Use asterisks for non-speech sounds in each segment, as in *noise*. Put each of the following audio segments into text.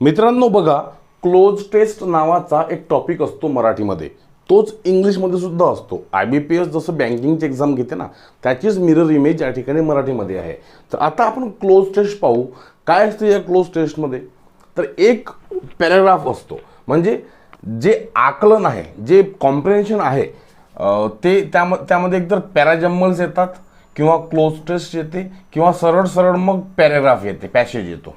मित्रांनो बघा cloze test नावाचा एक टॉपिक असतो मराठीमध्ये. तोच इंग्लिशमध्ये सुद्धा असतो. आय बी पी एस जसं बँकिंगची एक्झाम घेते ना त्याचीच मिरर इमेज या ठिकाणी मराठीमध्ये आहे. तर आता आपण क्लोज टेस्ट पाहू. काय असतं या क्लोज टेस्टमध्ये तर एक पॅराग्राफ असतो. म्हणजे जे आकलन आहे जे कॉम्प्रेन्शन आहे ते त्याम त्यामध्ये एकतर पॅराजम्बल्स येतात किंवा क्लोज टेस्ट येते किंवा सरळ सरळ मग पॅराग्राफ येते पॅसेज येतो.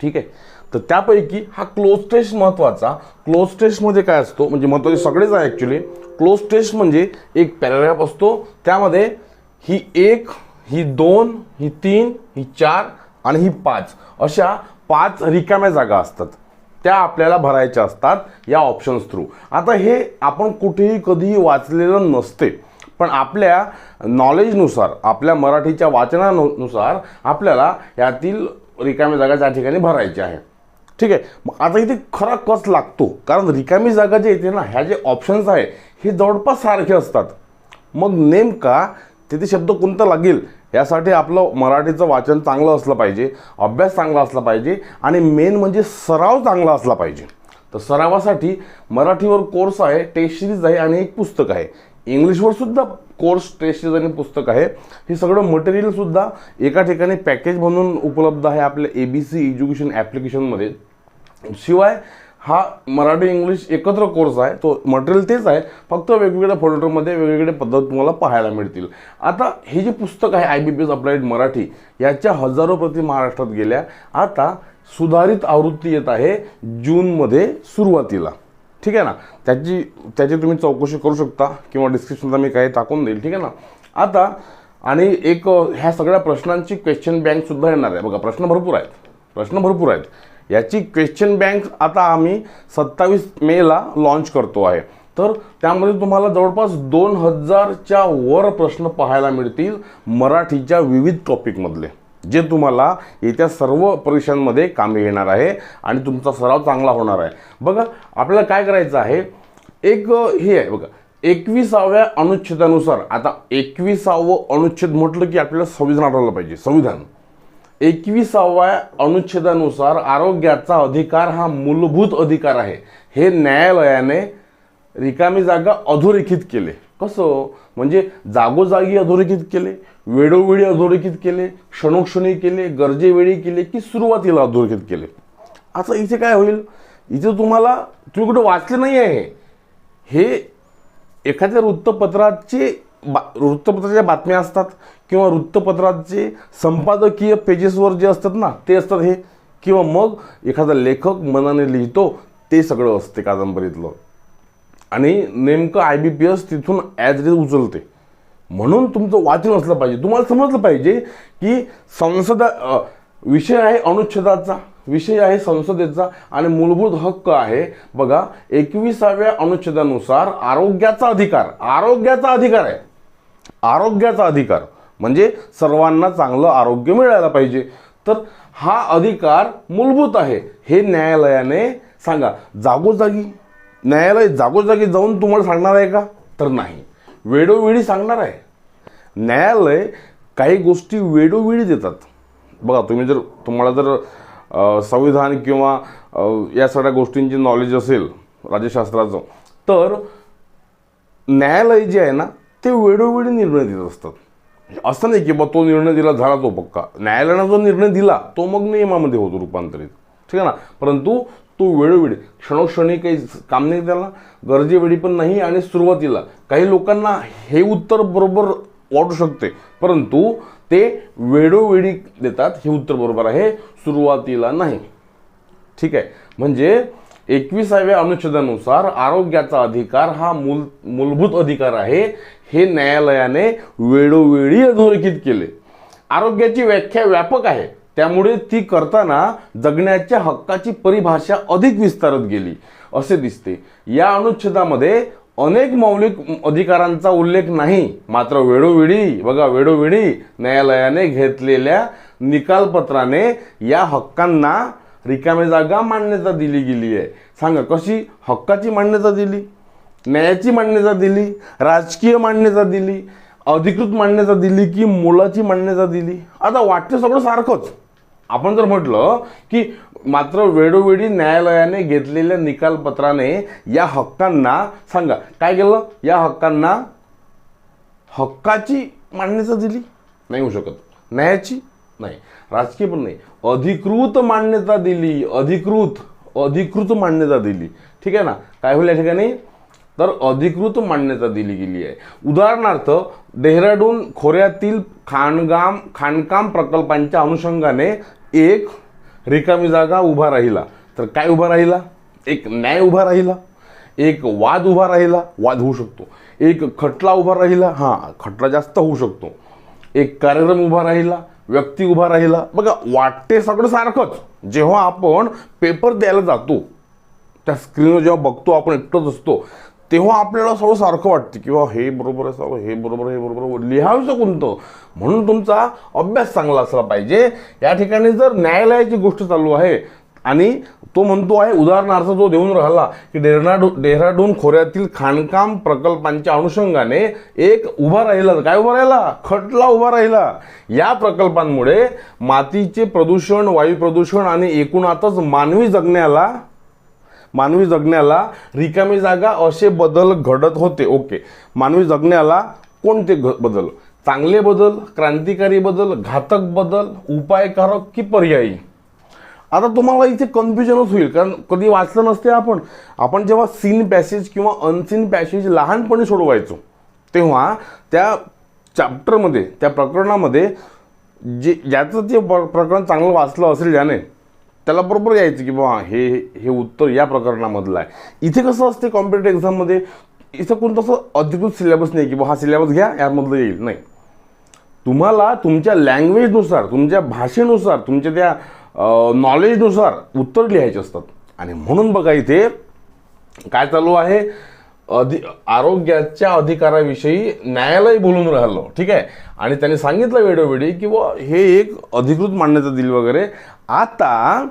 ठीक आहे? तर त्यापैकी हा क्लोज टेस्ट महत्त्वाचा क्लोज टेस्टमध्ये काय असतो? म्हणजे महत्त्वाचे सगळेच आहे ॲक्च्युली क्लोज टेस्ट म्हणजे एक पॅराग्राफ असतो. त्यामध्ये ही एक ही दोन ही तीन ही चार आणि ही पाच. अशा पाच रिकाम्या जागा असतात. त्या आपल्याला भरायच्या असतात या ऑप्शन्स थ्रू आता हे आपण कुठेही कधीही वाचलेलं नसते. पण आपल्या नॉलेजनुसार आपल्या मराठीच्या वाचनानुसार आपल्याला यातील रिकाम्या जागा त्या ठिकाणी भरायची आहे ठीक आहे. मग आता इथे खरा कस लागतो. कारण रिकामी जागा जे येते ना ह्या जे ऑप्शन्स आहे हे जवळपास सारखे असतात. मग नेमका तिथे शब्द कोणता लागेल? यासाठी आपलं मराठीचं वाचन चांगलं असलं पाहिजे अभ्यास चांगला असला पाहिजे आणि मेन म्हणजे सराव चांगला असला पाहिजे. तर सरावासाठी मराठीवर कोर्स आहे टेस्ट सिरीज आहे आणि एक पुस्तक आहे. इंग्लिशवर सुद्धा कोर्स टेस्टेज आणि पुस्तक आहे हे सगळं मटेरियलसुद्धा एका ठिकाणी पॅकेज म्हणून उपलब्ध आहे आपल्या ए बी सी एज्युकेशन ॲप्लिकेशनमध्ये शिवाय हा मराठी इंग्लिश एकत्र कोर्स आहे तो मटेरियल तेच आहे फक्त वेगवेगळ्या फोल्डरमध्ये वेगवेगळे पद्धत तुम्हाला पाहायला मिळतील. आता हे जे पुस्तक आहे I B P S applied Marathi याच्या हजारो प्रती महाराष्ट्रात गेल्या. आता सुधारित आवृत्ती येत आहे जूनमध्ये सुरुवातीला. ठीक आहे ना? त्याची त्याची तुम्ही चौकशी करू शकता किंवा डिस्क्रिप्शनला मी काही टाकून देईल ठीक आहे ना? आता आणि एक ह्या सगळ्या प्रश्नांची क्वेश्चन बँकसुद्धा येणार आहे. बघा प्रश्न भरपूर आहेत. प्रश्न भरपूर आहेत. याची क्वेश्चन बँक आता आम्ही सत्तावीस मेला लॉन्च करतो आहे. तर त्यामध्ये तुम्हाला जवळपास दोन हजारच्या वर प्रश्न पाहायला मिळतील मराठीच्या विविध टॉपिकमधले जे तुम्हाला येत्या सर्व परीक्षांमध्ये कामी येणार आहे आणि तुमचा सराव चांगला होणार आहे. बघा आपल्याला काय करायचं आहे? एक हे आहे बघा एकविसाव्या अनुच्छेदानुसार आता एकविसावं अनुच्छेद म्हटलं की आपल्याला संविधान आठवलं पाहिजे संविधान. एकविसाव्या अनुच्छेदानुसार आरोग्याचा अधिकार हा मूलभूत अधिकार आहे. हे न्यायालयाने रिकामी जागा अधोरेखित केले. कसं? म्हणजे जागोजागी अधोरेखित केले वेळोवेळी अधोरेखित केले क्षणोक्षणी केले गरजेवेळी केले की सुरुवातीला अधोरेखित केले. आता इथे काय होईल? इथे तुम्हाला तुम्ही कुठे वाचले नाही आहे? हे एखाद्या वृत्तपत्राचे बा वृत्तपत्राच्या बातम्या असतात किंवा वृत्तपत्राचे संपादकीय पेजेसवर जे असतात ना ते असतात हे. किंवा मग एखादा लेखक मनाने लिहितो ते सगळं असते कादंबरीतलं. आणि नेमकं आय बी पी एस तिथून ॲज इज उचलते. म्हणून तुमचं वाचन असलं पाहिजे. तुम्हाला समजलं पाहिजे की संसदा विषय आहे अनुच्छेदाचा विषय आहे संसदेचा आणि मूलभूत हक्क आहे. बघा एकविसाव्या अनुच्छेदानुसार आरोग्याचा अधिकार आरोग्याचा अधिकार आहे. आरोग्याचा अधिकार. म्हणजे सर्वांना चांगलं आरोग्य मिळायला पाहिजे. तर हा अधिकार मूलभूत आहे. हे न्यायालयाने सांगा. जागोजागी. न्यायालय जागोजागी जाऊन तुम्हाला सांगणार आहे का? तर नाही. वेळोवेळी सांगणार आहे. न्यायालय काही गोष्टी वेळोवेळी देतात. बघा तुम्ही जर तुम्हाला जर संविधान किंवा या सगळ्या गोष्टींची नॉलेज असेल राज्यशास्त्राचं तर न्यायालय जे आहे ना ते वेळोवेळी निर्णय देत असतात. असं नाही की बा तो निर्णय दिला झाला तो पक्का. न्यायालयानं जो निर्णय दिला तो मग नियमामध्ये होतो रूपांतरित. ठीक आहे ना? परंतु तो वेळोवेळी क्षणोक्षणी काही काम नाही त्याला गरजेवेळी पण नाही आणि सुरुवातीला. काही लोकांना हे उत्तर बरोबर वाटू शकते परंतु ते वेळोवेळी देतात हे उत्तर बरोबर आहे सुरुवातीला नाही. ठीक आहे. म्हणजे एकविसाव्या अनुच्छेदानुसार आरोग्याचा अधिकार हा मूल मूलभूत अधिकार आहे हे न्यायालयाने वेळोवेळी अधोरेखित केले. आरोग्याची व्याख्या व्यापक आहे. त्यामुळे ती करताना जगण्याच्या हक्काची परिभाषा अधिक विस्तारत गेली. असे दिसते. या अनुच्छेदामध्ये अनेक मौलिक अधिकारांचा उल्लेख नाही. मात्र वेळोवेळी बघा वेळोवेळी न्यायालयाने घेतलेल्या निकालपत्राने या हक्कांना रिकामी जागा मान्यता दिली गेली आहे. सांगा कशी? हक्काची मान्यता दिली न्यायाची मान्यता दिली राजकीय मान्यता दिली अधिकृत मान्यता दिली की मुलाची मान्यता दिली? आता वाटतं सगळं सारखंच. आपण जर म्हटलं की मात्र वेळोवेळी न्यायालयाने घेतलेल्या निकालपत्राने या हक्कांना सांगा काय केलं? या हक्कांना हक्काची मान्यता दिली? नाही होऊ शकत. न्यायाची? नाही. राजकीय पण नाही. अधिकृत मान्यता दिली. अधिकृत अधिकृत मान्यता दिली. ठीक आहे ना? काय होईल या ठिकाणी? तर अधिकृत मान्यता दिली गेली आहे. उदाहरणार्थ डेहराडून खोऱ्यातील खाणगाम खाणकाम प्रकल्पांच्या अनुषंगाने एक रिकामी जागा उभा राहिला. तर काय उभा राहिला? एक न्याय उभा राहिला. एक वाद उभा राहिला. वाद होऊ शकतो. एक खटला उभा राहिला. हां खटला जास्त होऊ शकतो. एक कार्यक्रम उभा राहिला. व्यक्ती उभा राहिला. बघा वाटते सगळं सारखंच. जेव्हा आपण पेपर द्यायला जातो त्या स्क्रीनवर जेव्हा बघतो आपण एकटंच असतो तेव्हा आपल्याला सगळं सारखं वाटतं किंवा हे बरोबर आहे सगळं हे बरोबर हे बरोबर लिहायचं कोणतं? म्हणून तुमचा अभ्यास चांगला असला पाहिजे. या ठिकाणी जर न्यायालयाची गोष्ट चालू आहे आणि तो म्हणतो आहे उदाहरणार्थ तो देऊन राहिला की डेहराडू डेहराडून खोऱ्यातील खाणकाम प्रकल्पांच्या अनुषंगाने एक उभा राहिला. काय उभा राहिला? खटला उभा राहिला. या प्रकल्पांमुळे मातीचे प्रदूषण वायू प्रदूषण आणि एकूणातच मानवी जगण्याला मानवी जगण्याला रिकामी जागा असे बदल घडत होते. ओके. मानवी जगण्याला कोणते घ- बदल? चांगले बदल क्रांतिकारी बदल घातक बदल उपायकारक की पर्यायी? आता तुम्हाला इथे कन्फ्युजनच होईल कारण कधी वाचलं नसते आपण. आपण जेव्हा सीन पॅसेज किंवा अनसीन पॅसेज लहानपणी सोडवायचो तेव्हा त्या चॅप्टरमध्ये त्या प्रकरणामध्ये जे ज्याचं ते प्रकरण चांगलं वाचलं असेल ज्याने त्याला बरोबर यायचं की बाबा हे हे उत्तर या प्रकरणामधलं आहे. इथे कसं असते कॉम्पिटेटिव्ह एक्झाममध्ये इथं कोणतं असं अधिकृत सिलेबस नाही की बाबा हा सिलेबस घ्या यामधलं येईल. नाही. तुम्हाला तुमच्या लँग्वेजनुसार तुमच्या भाषेनुसार तुमच्या त्या नॉलेजनुसार उत्तर लिहायचे असतात. आणि म्हणून बघा इथे काय चालू आहे? अधि आरोग्याच्या अधिकाराविषयी न्यायालय बोलून राहिलं ठीक आहे? आणि त्यांनी सांगितलं वेळोवेळी की बुवा हे एक अधिकृत मान्यता दिली वगैरे. आता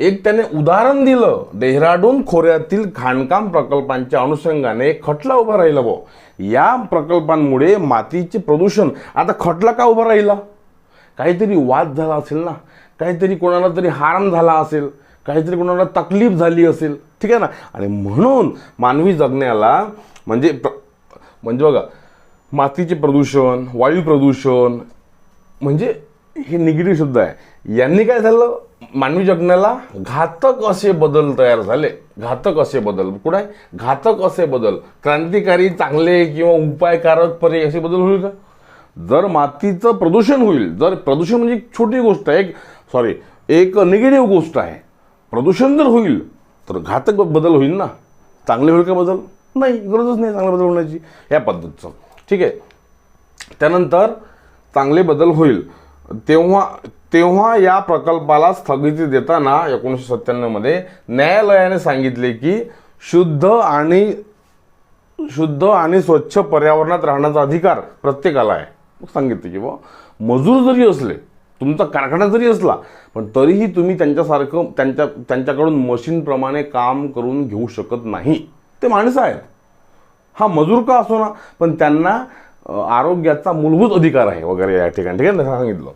एक त्याने उदाहरण दिलं डेहराडून खोऱ्यातील खाणकाम प्रकल्पांच्या अनुषंगाने खटला उभा राहिला भाऊ या प्रकल्पांमुळे मातीचे प्रदूषण आता खटला का उभा राहिला? काहीतरी वाद झाला असेल ना? काहीतरी कोणाला तरी हार्म झाला असेल? काहीतरी कोणाला तकलीफ झाली असेल ठीक आहे ना? आणि म्हणून मानवी जगण्याला म्हणजे प्र म्हणजे बघा मातीचे प्रदूषण वायू प्रदूषण म्हणजे हे निगेटिव्ह शब्द आहे. यांनी काय झालं? मानवी जगण्याला घातक असे बदल तयार झाले. घातक असे बदल. कुठं आहे? घातक असे बदल. क्रांतिकारी चांगले किंवा उपायकारक पर्याय असे बदल होईल का? जर मातीचं प्रदूषण होईल जर प्रदूषण म्हणजे एक छोटी गोष्ट आहे एक सॉरी एक निगेटिव्ह गोष्ट आहे प्रदूषण जर होईल तर घातक बदल होईल ना. चांगले होईल का बदल? नाही गरजच नाही चांगला बदल होण्याची. या पद्धतीचं. ठीक आहे. त्यानंतर चांगले बदल होईल. तेव्हा तेव्हा या प्रकल्पाला स्थगिती देताना एकोणीसशे सत्त्याण्णवमध्ये न्यायालयाने सांगितले की शुद्ध आणि शुद्ध आणि स्वच्छ पर्यावरणात राहण्याचा अधिकार प्रत्येकाला आहे. सांगितलं की बा मजूर जरी असले तुमचा कारखाना जरी असला पण तरीही तुम्ही त्यांच्यासारखं त्यांच्या त्यांच्याकडून मशीनप्रमाणे काम करून घेऊ शकत नाही. ते माणसं आहेत. हा मजूर का असो ना पण त्यांना आरोग्याचा मूलभूत अधिकार आहे वगैरे या ठिकाणी. ठीक आहे ना सांगितलं.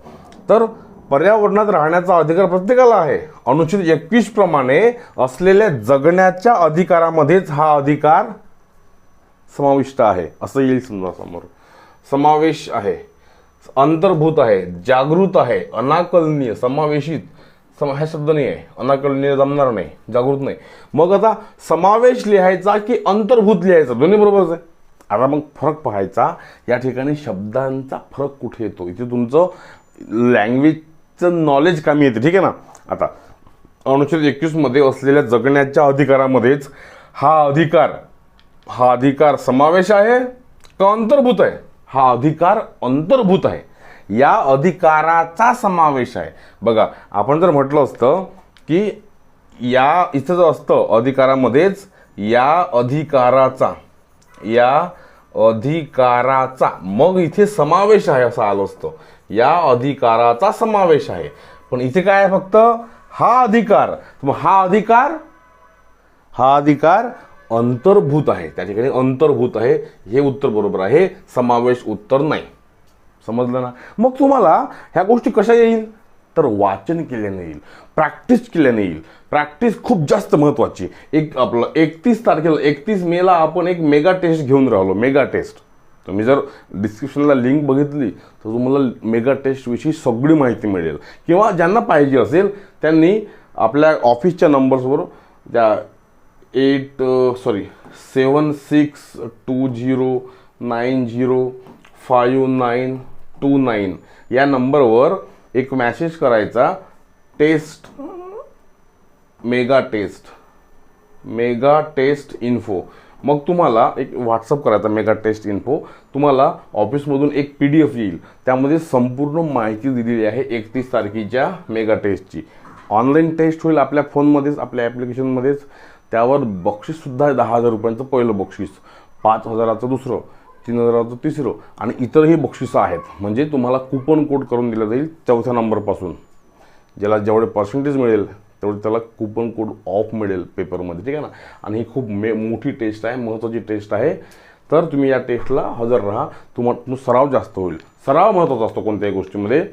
तर पर्यावरणात राहण्याचा अधिकार प्रत्येकाला आहे. अनुच्छेद एकवीस प्रमाणे असलेल्या जगण्याच्या अधिकारामध्येच हा अधिकार समाविष्ट आहे. असं येईल समजा समोर. समावेश आहे. अंतर्भूत आहे जागृत आहे अनाकलनीय समावेशित सम हा शब्द नाही आहे. अनाकलनीय जमणार नाही जागृत नाही. मग आता समावेश लिहायचा की अंतर्भूत लिहायचा? दोन्ही बरोबरच आहे. आता मग फरक पाहायचा या ठिकाणी शब्दांचा फरक कुठे येतो? इथे तुमचं लँग्वेजचं नॉलेज कमी येते ठीक आहे ना? आता अनुच्छेद एकवीसमध्ये असलेल्या जगण्याच्या अधिकारामध्येच हा अधिकार हा अधिकार समावेश आहे का अंतर्भूत आहे? हा अधिकार अंतर्भूत आहे. या अधिकाराचा समावेश आहे. बघा आपण जर म्हटलं असतं की या इथं जर असतं अधिकारामध्येच या अधिकाराचा या अधिकाराचा मग इथे समावेश आहे असं आलं असतं. या अधिकाराचा समावेश आहे. पण इथे काय आहे फक्त? हा अधिकार. मग हा अधिकार हा अधिकार अंतर्भूत आहे. त्या ठिकाणी अंतर्भूत आहे. हे उत्तर बरोबर आहे. समावेश उत्तर नाही. समजलं ना? मग तुम्हाला ह्या गोष्टी कशा येईल? तर वाचन केल्याने येईल. प्रॅक्टिस केल्याने येईल. प्रॅक्टिस खूप जास्त महत्त्वाची एक आपलं एकतीस तारखेला एकतीस मेला आपण एक मेगा टेस्ट घेऊन राहिलो. मेगा टेस्ट तुम्ही जर डिस्क्रिप्शनला लिंक बघितली तर तुम्हाला मेगा टेस्टविषयी सगळी माहिती मिळेल. किंवा ज्यांना पाहिजे असेल त्यांनी आपल्या ऑफिसच्या नंबर्सवर त्या eight sorry seven six two zero nine zero five nine two nine या नंबरवर एक मॅसेज करायचा. Test mega test mega test info मग तुम्हाला एक व्हॉट्सअप करायचा मेगा टेस्ट इन्फो तुम्हाला ऑफिसमधून एक पी डी एफ येईल. त्यामध्ये संपूर्ण माहिती दिलेली आहे एकतीस तारखेच्या मेगा टेस्टची ऑनलाईन टेस्ट होईल आपल्या फोनमध्येच आपल्या ॲप्लिकेशनमध्येच त्यावर बक्षीससुद्धा आहे दहा हजार रुपयांचं पहिलं बक्षीस पाच हजाराचं दुसरं तीन हजाराचं तिसरं आणि इतरही बक्षिसं आहेत. म्हणजे तुम्हाला कुपन कोड करून दिलं जाईल चौथ्या नंबरपासून ज्याला जेवढे पर्सेंटेज मिळेल तेवढे त्याला कुपन कोड ऑफ मिळेल पेपरमध्ये ठीक आहे ना? आणि ही खूप मे मोठी टेस्ट आहे महत्त्वाची टेस्ट आहे. तर तुम्ही या टेस्टला हजर राहा. तुम्हाला सराव जास्त होईल. सराव महत्त्वाचा असतो कोणत्याही गोष्टीमध्ये.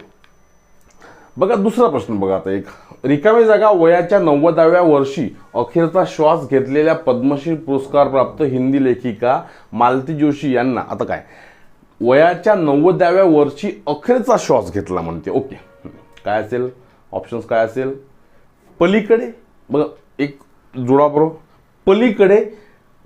बघा दुसरा प्रश्न बघा आता एक. रिकामी जागा वयाच्या नव्वदाव्या वर्षी अखेरचा श्वास घेतलेल्या पद्मश्री पुरस्कार प्राप्त हिंदी लेखिका मालती जोशी यांना आता काय? वयाच्या नव्वदाव्या वर्षी अखेरचा श्वास घेतला म्हणते. ओके. काय असेल? ऑप्शन्स काय असेल? पलीकडे बघा एक जोडा बरोबर पलीकडे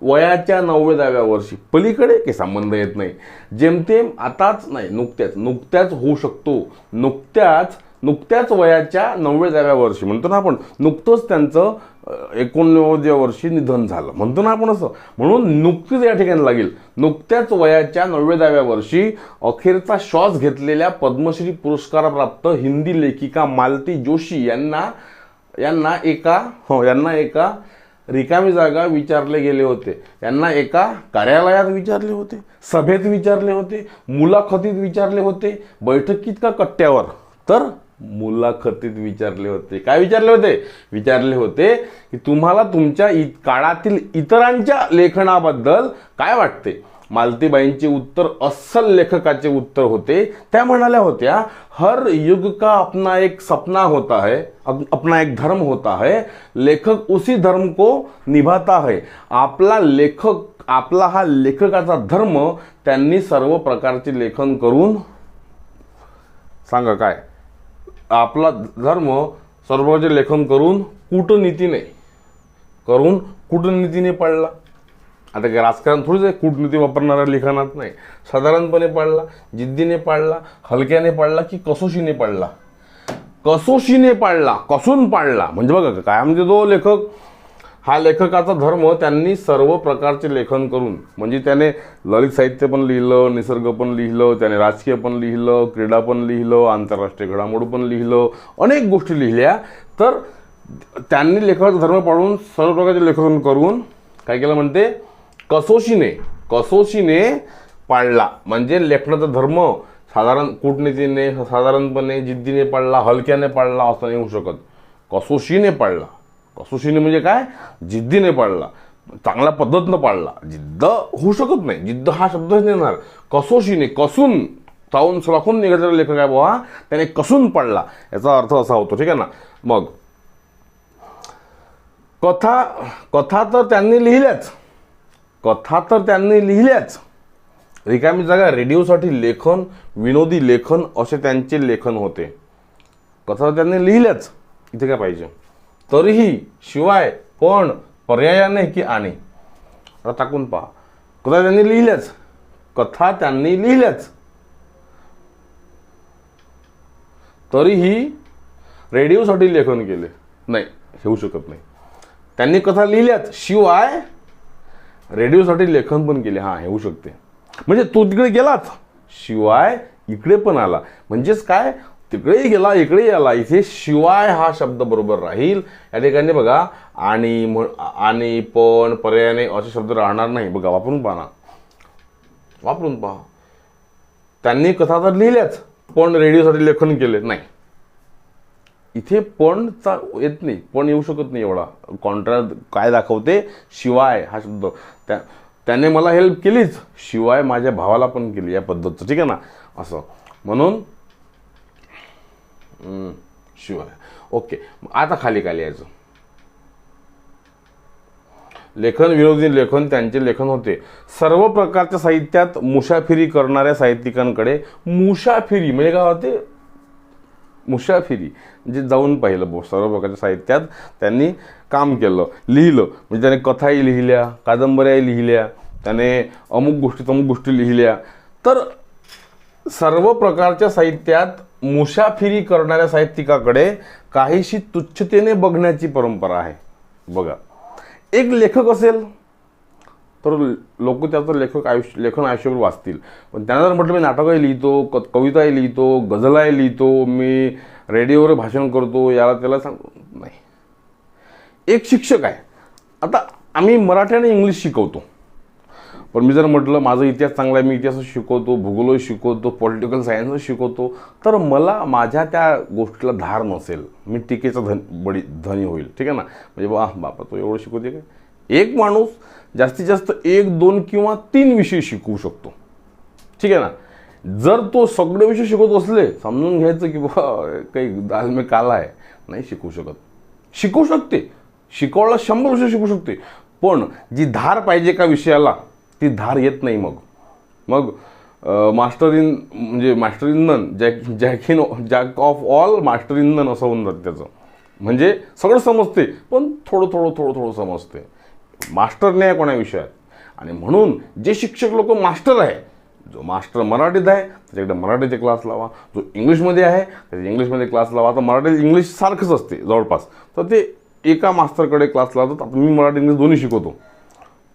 वयाच्या नव्वदाव्या वर्षी. पलीकडे काही संबंध येत नाही. जेमतेम आताच नाही नुकत्याच. नुकत्याच होऊ शकतो. नुकत्याच नुकत्याच वयाच्या नव्वदाव्या वर्षी. म्हणतो ना आपण नुकतंच त्यांचं एकोणनव्वद्या एकोणनव्वदव्या वर्षी निधन झालं. म्हणतो ना आपण असं. म्हणून नुकतीच या ठिकाणी लागेल. नुकत्याच वयाच्या नव्वदाव्या वर्षी अखेरचा श्वास घेतलेल्या पद्मश्री पुरस्कारप्राप्त हिंदी लेखिका मालती जोशी यांना यांना एका हो यांना एका रिकामी जागा विचारले गेले होते. यांना एका कार्यालयात विचारले होते सभेत विचारले होते मुलाखतीत विचारले होते बैठकीत का कट्ट्यावर? तर मुलाखतीत विचारले होते. काय विचारले होते? विचारले होते की तुम्हाला तुमच्या इ काळातील इतरांच्या लेखनाबद्दल काय वाटते? मालतीबाईंचे उत्तर अस्सल लेखकाचे उत्तर होते. त्या म्हणाल्या होत्या हर युग का अपना एक सपना होता है अपना एक धर्म होता है लेखक उसी धर्म को निभाता है. आपला लेखक आपला हा लेखकाचा धर्म त्यांनी सर्व प्रकारचे लेखन करून सांगा काय? आपला धर्म सर्व लेखन करून कूटनीतीने करून कूटनीतीने पाळला. आता काय राजकारण थोडीच आहे कूटनीती वापरणाऱ्या लिखाणात नाही. साधारणपणे पाळला जिद्दीने पाळला हलक्याने पाळला की कसोशीने पाळला? कसोशीने पाळला कसून पाळला? म्हणजे बघा काय म्हणजे तो लेखक हा लेखकाचा धर्म त्यांनी सर्व प्रकारचे लेखन करून म्हणजे त्याने ललित साहित्य पण लिहिलं निसर्ग पण लिहिलं त्याने राजकीय पण लिहिलं क्रीडा पण लिहिलं आंतरराष्ट्रीय घडामोड पण लिहिलं अनेक गोष्टी लिहिल्या. तर त्यांनी लेखकाचा धर्म पाळून सर्व प्रकारचे लेखन करून काय केलं म्हणते? कसोशीने कसोशीने पाळला. म्हणजे लेखनाचा धर्म साधारण कूटनीतीने साधारणपणे जिद्दीने पाळला हलक्याने पाळला असं नाही होऊ शकत. कसोशीने पाळला. कसोशीने म्हणजे काय? जिद्दीने पाळला. चांगल्या पद्धतीनं पाळला. जिद्द होऊ शकत नाही. जिद्द हा शब्दच नेणार कसोशीने कसून चावून सलाखून निघालेला लेखक आहे बाबा त्याने कसून पाळला. याचा अर्थ असा होतो. ठीक आहे ना? मग कथा कथा तर त्यांनी लिहिल्याच. कथा तर त्यांनी लिहिल्याच. रिकामी जागा रेडिओसाठी लेखन विनोदी लेखन असे त्यांचे लेखन होते. कथा तर त्यांनी लिहिल्याच. इथे काय पाहिजे? तरीही शिवाय पण पर्यायाने की आणि. आता टाकून पहा. कथा त्यांनी लिहिल्याच. कथा त्यांनी लिहिल्याच. तरीही रेडिओसाठी लेखन केले. नाही होऊ शकत नाही. त्यांनी कथा लिहिल्याच. शिवाय रेडिओसाठी लेखन पण केले. हां होऊ शकते. म्हणजे तो तिकडे गेलाच. शिवाय इकडे पण आला. म्हणजेच काय? तिकडेही गेला इकडे आला. इथे शिवाय हा शब्द बरोबर राहील. या ठिकाणी बघा आणि म्ह- आणि पण पर्यायाने असे शब्द राहणार नाही. बघा वापरून पहा. वापरून पहा. त्यांनी कथा तर लिहिल्याच पण रेडिओसाठी लेखन केले नाही. इथे पणचा येत नाही. पण येऊ शकत नाही एवढा. कॉन्ट्रा काय दाखवते? शिवाय हा शब्द. त्या त्याने मला हेल्प केलीच. शिवाय माझ्या भावाला पण केली या पद्धतीचं. ठीक आहे ना? असं. म्हणून शिवाय. ओके आता खाली खाली यायचं लेखन विरोधी लेखन त्यांचे लेखन होते. सर्व प्रकारच्या साहित्यात मुशाफिरी करणाऱ्या साहित्यिकांकडे मुशाफिरी म्हणजे काय होते? मुशाफिरी म्हणजे जाऊन पाहिलं सर्व प्रकारच्या साहित्यात त्यांनी काम केलं लिहिलं. म्हणजे त्याने कथाही लिहिल्या कादंबऱ्याही लिहिल्या त्याने अमुक गोष्टी तमुक गोष्टी लिहिल्या. तर सर्व प्रकारच्या साहित्यात मुसाफिरी करणाऱ्या साहित्यिकाकडे काहीशी तुच्छतेने बघण्याची परंपरा आहे. बघा. एक लेखक असेल तर लोक त्याचं लेखक आयुष्य लेखन आयुष्यभर वाचतील. पण त्यांना जर म्हटलं मी नाटकही लिहितो क कविताही लिहितो गझलाही लिहितो मी रेडिओवर भाषण करतो याला त्याला सांग नाही. एक शिक्षक आहे. आता आम्ही मराठी आणि इंग्लिश शिकवतो. पण मी जर म्हटलं माझा इतिहास चांगला आहे मी इतिहास शिकवतो भूगोल शिकवतो पॉलिटिकल सायन्स शिकवतो तर मला माझ्या त्या गोष्टीला धार नसेल. मी टीकेचा धन बडी धनी होईल. ठीक आहे ना? म्हणजे बा बापा तो एवढं शिकवते काय एक माणूस जास्तीत जास्त एक दोन किंवा तीन विषय शिकवू शकतो. ठीक आहे ना? जर तो सगळे विषय शिकवत असले समजून घ्यायचं की बा काही दाल में काला आहे नाही शिकवू शकत. शिकवू शकते. शिकवायला शंभर विषय शिकू शकते. पण जी धार पाहिजे का विषयाला ती धार येत नाही मग. मग मास्टर इन म्हणजे master in none jack jack in jack of all master in none असं होऊन जातं त्याचं. म्हणजे सगळं समजते पण थोडं थोडं थोडं थोडं समजते. मास्टर नाही आहे कोणा विषयात. आणि म्हणून जे शिक्षक लोक मास्टर आहे जो मास्टर मराठीत आहे त्याच्याकडे मराठीचे क्लास लावा. जो इंग्लिशमध्ये आहे त्याच्या इंग्लिशमध्ये क्लास लावा. तर मराठी इंग्लिश सारखंच असते जवळपास. तर ते एका मास्टरकडे क्लास लावतात. आता मी मराठी इंग्लिश दोन्ही शिकवतो.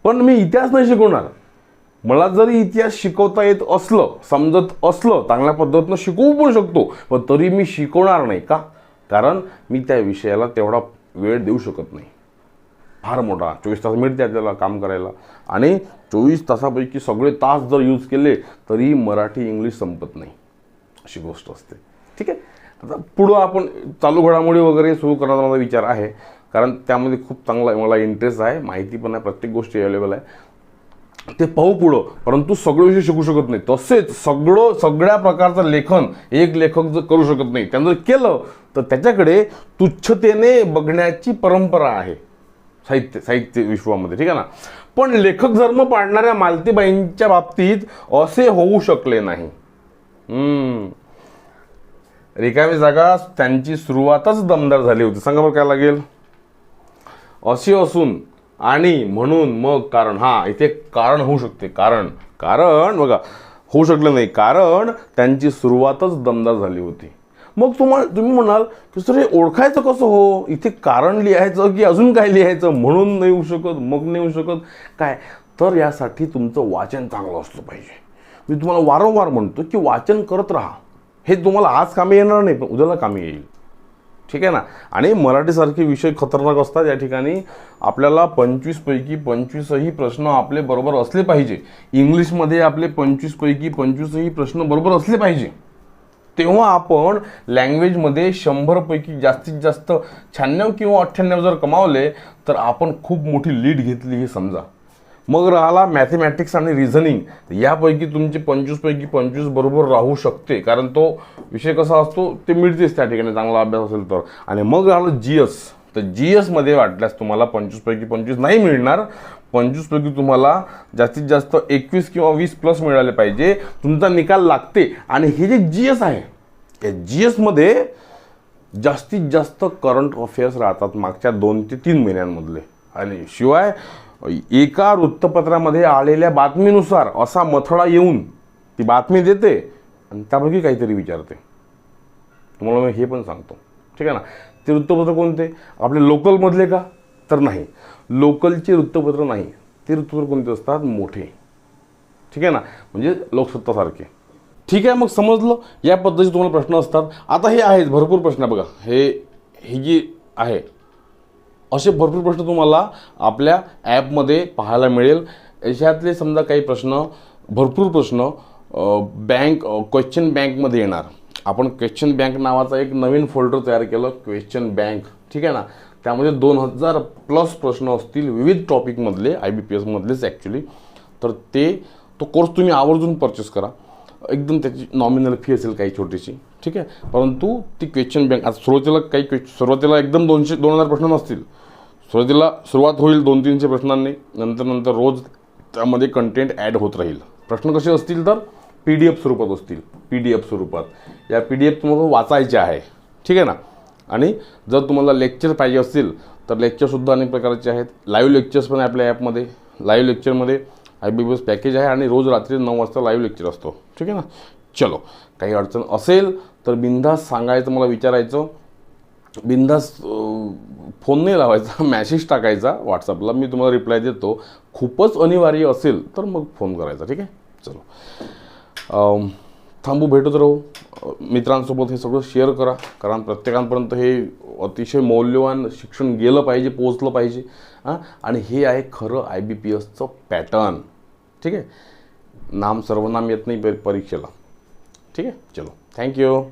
पण मी इतिहास नाही शिकवणार मला जरी इतिहास शिकवता येत असलं समजत असलं चांगल्या पद्धतीनं शिकवू पण शकतो पण तरी मी शिकवणार नाही का? कारण मी त्या विषयाला तेवढा वेळ देऊ शकत नाही. फार मोठा. चोवीस तास मिळते आपल्याला काम करायला. आणि चोवीस तासापैकी सगळे तास जर यूज केले तरी मराठी इंग्लिश संपत नाही. अशी गोष्ट असते. ठीक आहे? आता पुढं आपण चालू घडामोडी वगैरे सुरू करण्याचा माझा विचार आहे. कारण त्यामध्ये खूप चांगला मला इंटरेस्ट आहे माहिती पण आहे प्रत्येक गोष्टी अवेलेबल आहे. ते पाहू पुढं परंतु सगळे विषय शिकू शकत नाही. तसेच सगळं सगळ्या प्रकारचं लेखन एक लेखक जर करू शकत नाही त्यानं जर केलं तर त्याच्याकडे तुच्छतेने बघण्याची परंपरा आहे. साहित्य साहित्य विश्वामध्ये ठीक आहे ना? पण लेखक धर्म पाळणाऱ्या मालतीबाईंच्या बाबतीत असे होऊ शकले नाही. रिकामी जागा त्यांची सुरुवातच दमदार झाली होती. सांगा बरं काय लागेल? असे असून आणि म्हणून मग कारण हा इथे कारण होऊ शकते. कारण कारण बघा होऊ शकलं नाही. कारण त्यांची सुरुवातच दमदार झाली होती. मग तुम्हाला तुम्ही म्हणाल की सर हे ओळखायचं कसं हो? इथे कारण लिहायचं की अजून काय लिहायचं? म्हणून नाही होऊ शकत मग नाही होऊ शकत. काय? तर यासाठी तुमचं वाचन चांगलं असलं पाहिजे. मी तुम्हाला वारंवार म्हणतो की वाचन करत राहा. हे तुम्हाला आज कामी येणार नाही पण उद्याला कामी येईल. ठीक आहे ना? आणि मराठीसारखे विषय खतरनाक असतात या ठिकाणी आपल्याला पंचवीसपैकी पंचवीसही प्रश्न आपले बरोबर असले पाहिजे. इंग्लिशमध्ये आपले पंचवीसपैकी पंचवीसही प्रश्न बरोबर असले पाहिजे. तेव्हा आपण लँग्वेजमध्ये शंभरपैकी जास्तीत जास्त शहाण्णव किंवा अठ्ठ्याण्णव जर कमावले तर आपण खूप मोठी लीड घेतली हे समजा. मग राहिला मॅथमॅटिक्स आणि रिझनिंग यापैकी तुमचे पंचवीसपैकी पंचवीस बरोबर राहू शकते. कारण तो विषय कसा असतो ते मिळतेच त्या ठिकाणी चांगला अभ्यास असेल तर. आणि मग राहिलं जी एस तर जी एसमध्ये वाटल्यास तुम्हाला पंचवीसपैकी पंचवीस नाही मिळणार. पंचवीसपैकी तुम्हाला जास्तीत जास्त एकवीस किंवा वीस प्लस मिळाले पाहिजे. तुमचा निकाल लागते. आणि हे जे जी एस आहे या जी एसमध्ये जास्तीत जास्त करंट अफेअर्स राहतात मागच्या दोन ते तीन महिन्यांमधले. आणि शिवाय एका वृत्तपत्रामध्ये आलेल्या बातमीनुसार असा मथळा येऊन ती बातमी देते आणि त्यापैकी काहीतरी विचारते. तुम्हाला मी हे पण सांगतो. ठीक आहे ना? ते वृत्तपत्र कोणते? आपले लोकलमधले का? तर नाही. लोकलचे वृत्तपत्र नाही. ते वृत्तपत्र कोणते असतात? मोठे. ठीक आहे ना? म्हणजे लोकसत्तासारखे ठीक आहे मग समजलं? या पद्धतीचे तुम्हाला प्रश्न असतात. आता हे आहेत भरपूर प्रश्न बघा. हे हे जी आहे असे भरपूर प्रश्न तुम्हाला आपल्या ॲपमध्ये पाहायला मिळेल. याच्यातले समजा काही प्रश्न भरपूर प्रश्न बँक क्वेश्चन बँकमध्ये येणार. आपण क्वेश्चन बँक नावाचा एक नवीन फोल्डर तयार केलं क्वेश्चन बँक ठीक आहे ना? त्यामध्ये दोन हजार प्लस प्रश्न असतील विविध टॉपिकमधले आय बी पी एसमधलेच ॲक्च्युली तर ते तो कोर्स तुम्ही आवर्जून परचेस करा. एकदम त्याची नॉमिनल फी असेल काही छोटीशी. ठीक आहे? परंतु ती क्वेश्चन बँक आता सुरुवातीला काही क्वे सुरुवातीला एकदम दोनशे दोन हजार प्रश्न नसतील. सुरुवातीला सुरुवात होईल दोन तीनशे प्रश्नांनी नंतर नंतर रोज त्यामध्ये कंटेंट ॲड होत राहील. प्रश्न कसे असतील तर पी डी एफ स्वरूपात असतील. पी डी एफ स्वरूपात. या पी डी एफ तुम्हाला वाचायचे आहे. ठीक आहे ना? आणि जर तुम्हाला लेक्चर पाहिजे असतील तर लेक्चरसुद्धा अनेक प्रकारचे आहेत. लाईव्ह लेक्चर्स पण आहे आपल्या ॲपमध्ये लाईव्ह लेक्चरमध्ये I B B S package आहे आणि रोज रात्री नऊ वाजता लाईव्ह लेक्चर असतो. ठीक आहे ना? चलो. काही अडचण असेल तर बिंदास सांगायचं मला विचारायचं. बिंदास फोन नाही लावायचा *laughs* मॅसेज टाकायचा व्हॉट्सअपला मी तुम्हाला रिप्लाय देतो. खूपच अनिवार्य असेल तर मग फोन करायचा. ठीक आहे? चलो. थांबू भेटत राहू. मित्रांसोबत हे सगळं शेअर करा. कारण प्रत्येकांपर्यंत हे अतिशय मौल्यवान शिक्षण गेलं पाहिजे पोचलं पाहिजे. हां? आणि हे आहे खरं आय बी पी एसचं पॅटर्न ठीक आहे? नाम सर्वनाम येत नाही परीक्षेला. ठीक आहे? चलो. थँक्यू